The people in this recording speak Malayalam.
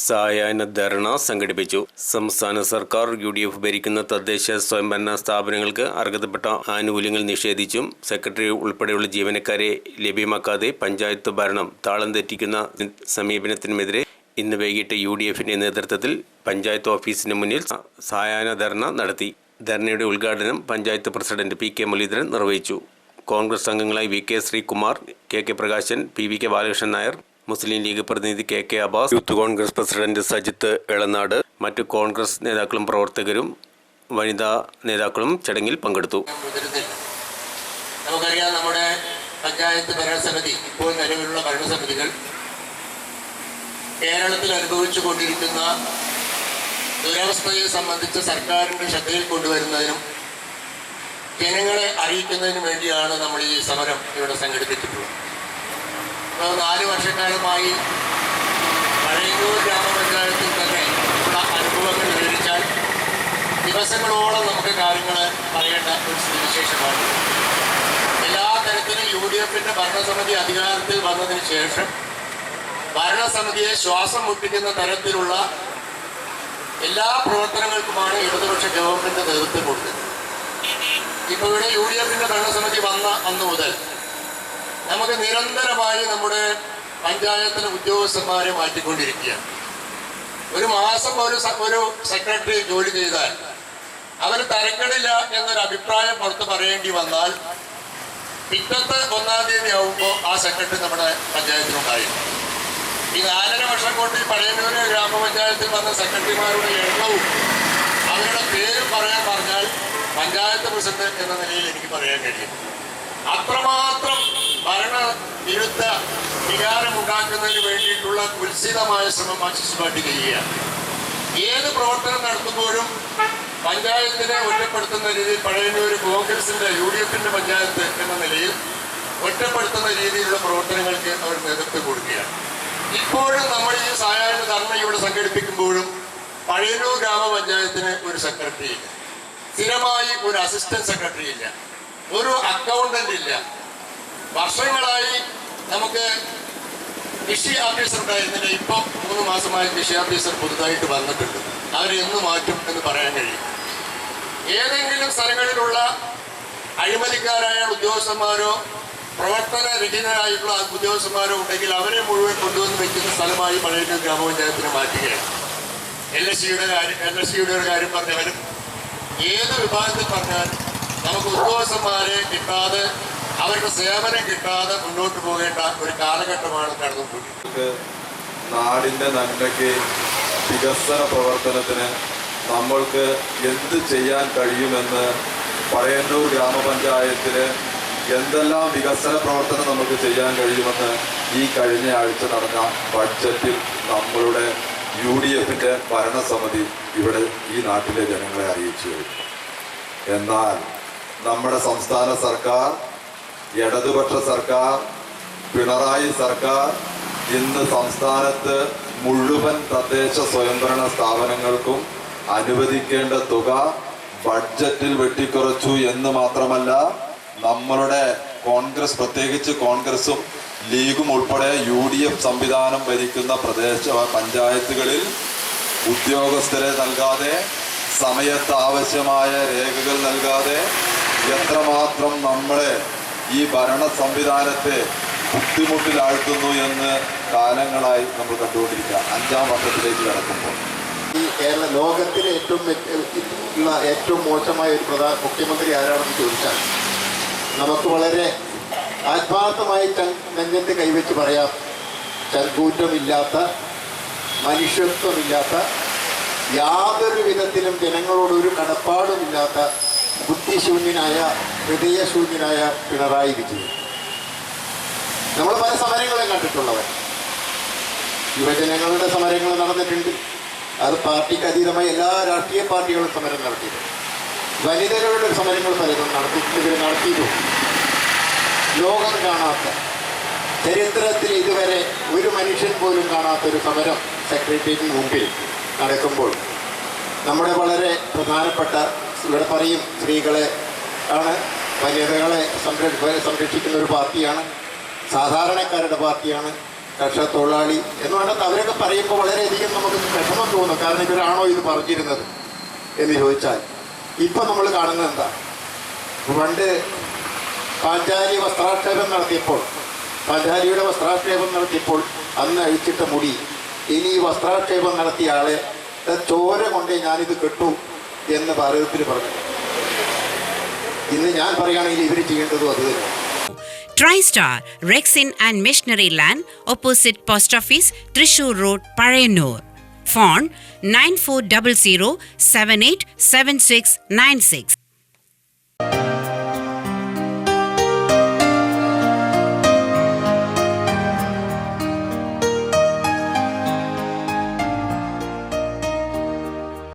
സായാഹ്ന ധർണ സംഘടിപ്പിച്ചു. സംസ്ഥാന സർക്കാർ യു ഡി എഫ് ഭരിക്കുന്ന തദ്ദേശ സ്വയംഭരണ സ്ഥാപനങ്ങൾക്ക് അർഹതപ്പെട്ട ആനുകൂല്യങ്ങൾ നിഷേധിച്ചും. സെക്രട്ടറി ഉൾപ്പെടെയുള്ള ജീവനക്കാരെ ലഭ്യമാക്കാതെ പഞ്ചായത്ത് ഭരണം താളം തെറ്റിക്കുന്ന സമീപനത്തിനുമെതിരെ ഇന്ന് വൈകിട്ട് യു ഡി എഫിന്റെ നേതൃത്വത്തിൽ പഞ്ചായത്ത് ഓഫീസിന് മുന്നിൽ സായാഹ്ന ധർണ നടത്തി. ധർണയുടെ ഉദ്ഘാടനം panchayat president P K Muraleedharan നിർവഹിച്ചു. കോൺഗ്രസ് അംഗങ്ങളായി V K Sreekumar K K Prakashan P V K Balakrishnan Nair Muslim League പ്രതിനിധി K K Abbas youth Congress president Sajith Elanad മറ്റു കോൺഗ്രസ് നേതാക്കളും പ്രവർത്തകരും വനിതാ നേതാക്കളും ചടങ്ങിൽ പങ്കെടുത്തു. നമുക്കറിയാം നമ്മുടെ പഞ്ചായത്ത് ഭരണസമിതി ഇപ്പോൾ നിലവിലുള്ള ഭരണസമിതികൾ കേരളത്തിൽ അനുഭവിച്ചു കൊണ്ടിരിക്കുന്ന ദുരവസ്ഥയെ സംബന്ധിച്ച് സർക്കാരിന്റെ ശ്രദ്ധയിൽ കൊണ്ടുവരുന്നതിനും ജനങ്ങളെ അറിയിക്കുന്നതിനും വേണ്ടിയാണ് നമ്മൾ ഈ സമരം ഇവിടെ സംഘടിപ്പിച്ചിട്ടുള്ളത്. നാല് വർഷക്കാലമായി പഴയൂർ ഗ്രാമപഞ്ചായത്തിൽ തന്നെ ഉള്ള അനുഭവങ്ങൾ വിവരിച്ചാൽ ദിവസങ്ങളോളം നമുക്ക് കാര്യങ്ങൾ പറയേണ്ട ഒരു സ്ഥിതിവിശേഷമാണ്. എല്ലാ തരത്തിലും യു ഡി എഫിന്റെ ഭരണസമിതി അധികാരത്തിൽ വന്നതിന് ശേഷം ഭരണസമിതിയെ ശ്വാസം മുട്ടിക്കുന്ന തരത്തിലുള്ള എല്ലാ പ്രവർത്തനങ്ങൾക്കുമാണ് ഇടതുപക്ഷ ഗവൺമെന്റ് നേതൃത്വം കൊടുത്തത്. ഇപ്പോൾ ഇവിടെ യു ഡി എഫിന്റെ ഭരണസമിതി വന്ന അന്ന് മുതൽ നമുക്ക് നിരന്തരമായി നമ്മുടെ പഞ്ചായത്തിലെ ഉദ്യോഗസ്ഥന്മാരെ മാറ്റിക്കൊണ്ടിരിക്കുകയാണ്. ഒരു മാസം ഒരു ഒരു സെക്രട്ടറി ജോലി ചെയ്താൽ അവർ തരക്കേടില്ല എന്നൊരു അഭിപ്രായം പുറത്ത് പറയേണ്ടി വന്നാൽ പിറ്റത്തെ ഒന്നാം തീയതി ആവുമ്പോൾ ആ സെക്രട്ടറി നമ്മുടെ പഞ്ചായത്തിലുണ്ടായി. ഈ നാലര വർഷം കൊണ്ട് ഈ പഴയന്നൂര് ഗ്രാമപഞ്ചായത്തിൽ വന്ന സെക്രട്ടറിമാരുടെ എണ്ണവും അവരുടെ പേര് പറയാൻ പറഞ്ഞാൽ പഞ്ചായത്ത് പ്രസിഡന്റ് എന്ന നിലയിൽ എനിക്ക് പറയാൻ കഴിയും. അത്രമാത്രം ഭരണ വിരുദ്ധ വികാരമുണ്ടാക്കുന്നതിന് വേണ്ടിയിട്ടുള്ള കുൽസിതമായ ശ്രമം മാർക്സിസ്റ്റ് പാർട്ടി ചെയ്യുകയാണ്. ഏത് പ്രവർത്തനം നടത്തുമ്പോഴും പഞ്ചായത്തിനെ ഒറ്റപ്പെടുത്തുന്ന രീതിയിൽ പഴയന്നൂർ കോൺഗ്രസിന്റെ യു ഡി എഫിന്റെ പഞ്ചായത്ത് എന്ന നിലയിൽ ഒറ്റപ്പെടുത്തുന്ന രീതിയിലുള്ള പ്രവർത്തനങ്ങൾക്ക് അവർ നേതൃത്വം കൊടുക്കുകയാണ്. ഇപ്പോഴും നമ്മൾ ഈ സായാഹ്ന ധർമ്മ ഇവിടെ സംഘടിപ്പിക്കുമ്പോഴും പഴയന്നൂർ ഗ്രാമപഞ്ചായത്തിന് ഒരു സെക്രട്ടറി ഇല്ല. സ്ഥിരമായി ഒരു അസിസ്റ്റന്റ് സെക്രട്ടറി ഇല്ല. ഒരു അക്കൗണ്ടന്റ് ഇല്ല. വർഷങ്ങളായി നമുക്ക് കൃഷി ഓഫീസർ ഉണ്ടായിരുന്നില്ല ഇപ്പം മൂന്ന് മാസമായി കൃഷി ഓഫീസർ പുതുതായിട്ട് വന്നിട്ടുണ്ട്. അവരെ എന്ന് മാറ്റും എന്ന് പറയാൻ കഴിയും. ഏതെങ്കിലും സ്ഥലങ്ങളിലുള്ള അഴിമതിക്കാരായ ഉദ്യോഗസ്ഥന്മാരോ പ്രവർത്തന രഹിതരായിട്ടുള്ള ഉദ്യോഗസ്ഥന്മാരോ ഉണ്ടെങ്കിൽ അവരെ മുഴുവൻ കൊണ്ടുവന്ന് വെക്കുന്ന സ്ഥലമായി പഴയ ഗ്രാമപഞ്ചായത്തിനെ മാറ്റുകയാണ്. എൽ എസ് സിയുടെ കാര്യം എൽ എസ് സിയുടെ ഒരു കാര്യം പറഞ്ഞവരും ഏത് വിഭാഗത്തിൽ പറഞ്ഞാൽ നമുക്ക് ഉദ്യോഗസ്ഥന്മാരെ കിട്ടാതെ അവരുടെ സേവനം കിട്ടാതെ മുന്നോട്ട് പോകേണ്ട ഒരു കാലഘട്ടമാണ് കടന്നു നമുക്ക് നാടിന്റെ നന്മയ്ക്ക് വികസന പ്രവർത്തനത്തിന് നമ്മൾക്ക് എന്ത് ചെയ്യാൻ കഴിയുമെന്ന് പഴയന്നൂർ ഗ്രാമപഞ്ചായത്തിൽ എന്തെല്ലാം വികസന പ്രവർത്തനം നമുക്ക് ചെയ്യാൻ കഴിയുമെന്ന് ഈ കഴിഞ്ഞ ആഴ്ച നടന്ന ബഡ്ജറ്റിൽ നമ്മളുടെ യു ഡി എഫിന്റെ ഭരണസമിതി ഇവിടെ ഈ നാട്ടിലെ ജനങ്ങളെ അറിയിച്ചു എന്നാൽ നമ്മുടെ സംസ്ഥാന സർക്കാർ ഇടതുപക്ഷ സർക്കാർ പിണറായി സർക്കാർ ഇന്ന് സംസ്ഥാനത്ത് മുഴുവൻ തദ്ദേശ സ്വയംഭരണ സ്ഥാപനങ്ങൾക്കും അനുവദിക്കേണ്ട തുക ബഡ്ജറ്റിൽ വെട്ടിക്കുറച്ചു എന്ന് മാത്രമല്ല നമ്മളുടെ കോൺഗ്രസ് പ്രത്യേകിച്ച് കോൺഗ്രസും ലീഗും ഉൾപ്പെടെ യു ഡി എഫ് സംവിധാനം ഭരിക്കുന്ന പ്രദേശ പഞ്ചായത്തുകളിൽ ഉദ്യോഗസ്ഥരെ നൽകാതെ സമയത്ത് ആവശ്യമായ രേഖകൾ നൽകാതെ എത്രമാത്രം നമ്മളെ ഈ ഭരണ സംവിധാനത്തെ ബുദ്ധിമുട്ടിലാഴ്ത്തുന്നു എന്ന് കാലങ്ങളായി നമ്മൾ കണ്ടുകൊണ്ടിരിക്കുക അഞ്ചാം വർഷത്തിലേക്ക് കടക്കുമ്പോൾ. ഈ കേരള ലോകത്തിലെ ഏറ്റവും ഉള്ള ഏറ്റവും മോശമായ ഒരു പ്രധാന മുഖ്യമന്ത്രി ആരാണെന്ന് ചോദിച്ചാൽ നമുക്ക് വളരെ ആത്മാർത്ഥമായി നെഞ്ഞത്ത് കൈവച്ച് പറയാം. ചങ്കൂറ്റമില്ലാത്ത മനുഷ്യത്വമില്ലാത്ത യാതൊരു വിധത്തിലും ജനങ്ങളോട് ഒരു കടപ്പാടുമില്ലാത്ത ബുദ്ധിശൂന്യനായ ഹൃദയശൂന്യനായ പിണറായി വിജയൻ. നമ്മൾ പല സമരങ്ങളും കണ്ടിട്ടുള്ളവർ യുവജനങ്ങളുടെ സമരങ്ങൾ നടന്നിട്ടുണ്ട്. അത് പാർട്ടിക്ക് അതീതമായി എല്ലാ രാഷ്ട്രീയ പാർട്ടികളും സമരം നടത്തിയിട്ടുണ്ട്. വനിതകളുടെ സമരങ്ങൾ പലതും നടത്തിയിട്ടുണ്ട് നടത്തിയിട്ടുണ്ട്. ലോകം കാണാത്ത ചരിത്രത്തിൽ ഇതുവരെ ഒരു മനുഷ്യൻ പോലും കാണാത്ത ഒരു സമരം സെക്രട്ടേറിയറ്റിന് മുമ്പിൽ നടക്കുമ്പോൾ നമ്മുടെ വളരെ പ്രധാനപ്പെട്ട ഇവിടെ പറയും സ്ത്രീകളെ ആണ് വനിതകളെ സംരക്ഷ സംരക്ഷിക്കുന്ന ഒരു പാർട്ടിയാണ്. സാധാരണക്കാരുടെ പാർട്ടിയാണ് കർഷക തൊഴിലാളി എന്ന് വേണ്ടത് അവരൊക്കെ പറയുമ്പോൾ വളരെയധികം നമുക്ക് വിഷമം തോന്നും. കാരണം ഇവരാണോ ഇത് പറഞ്ഞിരുന്നത് എന്ന് ചോദിച്ചാൽ. ഇപ്പം നമ്മൾ കാണുന്നത് എന്താ? പണ്ട് പാഞ്ചാലി വസ്ത്രാക്ഷേപം നടത്തിയപ്പോൾ പാഞ്ചാലിയുടെ വസ്ത്രാക്ഷേപം നടത്തിയപ്പോൾ അന്ന് അഴിച്ചിട്ട മുടി. ഇനി വസ്ത്രാക്ഷേപം നടത്തിയ ആളെ ചോര കൊണ്ടേ ഞാനിത് കെട്ടു. എന്ന് പാരതത്തിൽ പറഞ്ഞു. ഇന്ന് ഞാൻ പറയുകയാണെങ്കിൽ ഇവർ ചെയ്യേണ്ടതും അത് തന്നെ. Tristar rexine and missionary land opposite post office Thrissur road Pazhayannur phone nine four double zero seven eight seven six nine six